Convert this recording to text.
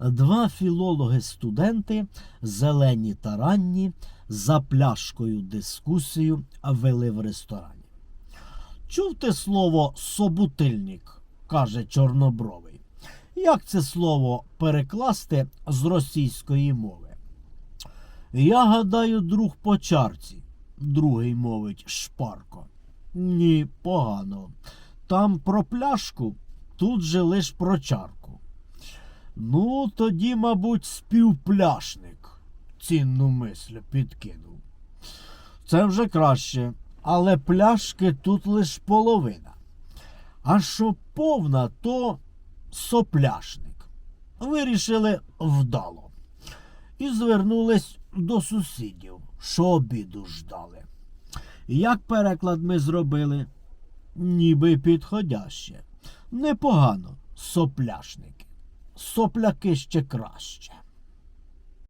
Два філологи-студенти, зелені та ранні, за пляшкою дискусію вели в ресторані. Чув ти слово собутильник, каже Чорнобровий. Як це слово перекласти з російської мови? Я гадаю, друг по чарці, другий мовить шпарко. Ні, погано. Там про пляшку, тут же лиш про чарку. Ну, тоді, мабуть, співпляшник цінну мисль підкинув. Це вже краще, але пляшки тут лиш половина. А що повна, то сопляшник. Вирішили вдало. І звернулись до сусідів, що обіду ждали. Як переклад ми зробили? Ніби підходяще. Непогано, сопляшники. Сопляки ще краще.